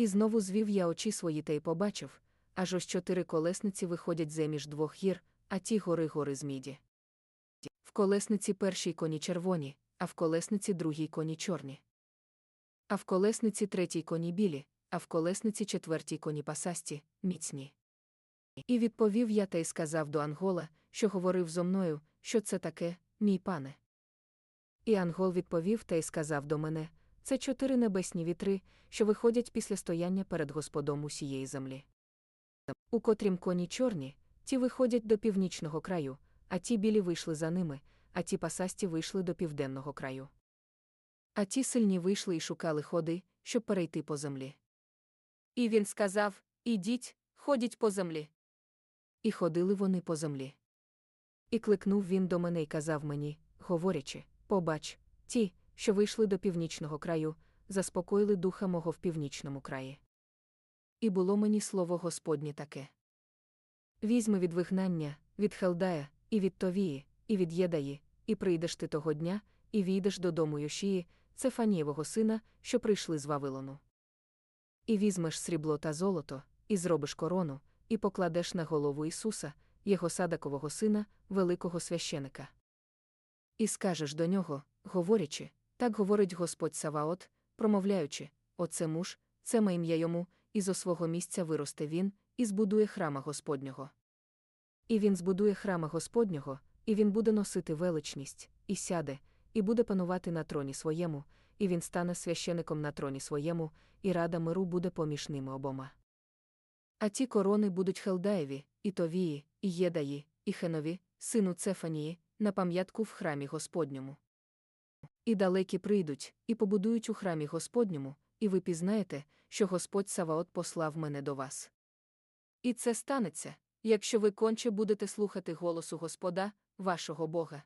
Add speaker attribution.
Speaker 1: І знову звів я очі свої та й побачив, аж ось чотири колесниці виходять земіж двох гір, а ті гори гори з міді. В колесниці першій коні червоні, а в колесниці другій коні чорні. А в колесниці третій коні білі, а в колесниці четвертій коні пасасті, міцні. І відповів я та й сказав до Ангола, що говорив зо мною, що це таке, мій пане. І Ангол відповів та й сказав до мене: це чотири небесні вітри, що виходять після стояння перед Господом усієї землі. У котрім коні чорні, ті виходять до північного краю, а ті білі вийшли за ними, а ті пасасті вийшли до південного краю. А ті сильні вийшли і шукали ходи, щоб перейти по землі. І він сказав: Ідіть, ходіть по землі. І ходили вони по землі. І кликнув він до мене і казав мені, говорячи: Побач, ті, що вийшли до північного краю, заспокоїли духа мого в північному краї. І було мені слово Господнє таке. Візьми від вигнання, від Хелдая, і від Товії, і від Єдаї, і прийдеш ти того дня, і війдеш додому Йошії, це Фанієвого сина, що прийшли з Вавилону. І візьмеш срібло та золото, і зробиш корону, і покладеш на голову Ісуса, його садакового сина, великого священика. І скажеш до нього, говорячи, так говорить Господь Саваот, промовляючи: Оце муж, це ме ім'я йому, і зо свого місця виросте він, і збудує храма Господнього. І він збудує храма Господнього, і він буде носити величність, і сяде, і буде панувати на троні своєму, і він стане священиком на троні своєму, і рада миру буде поміж ними обома. А ті корони будуть Хелдаєві, і Товії, і Єдаї, і Хенові, сину Цефанії, на пам'ятку в храмі Господньому. І далекі прийдуть, і побудують у храмі Господньому, і ви пізнаєте, що Господь Саваот послав мене до вас. І це станеться, якщо ви конче будете слухати голосу Господа, вашого Бога.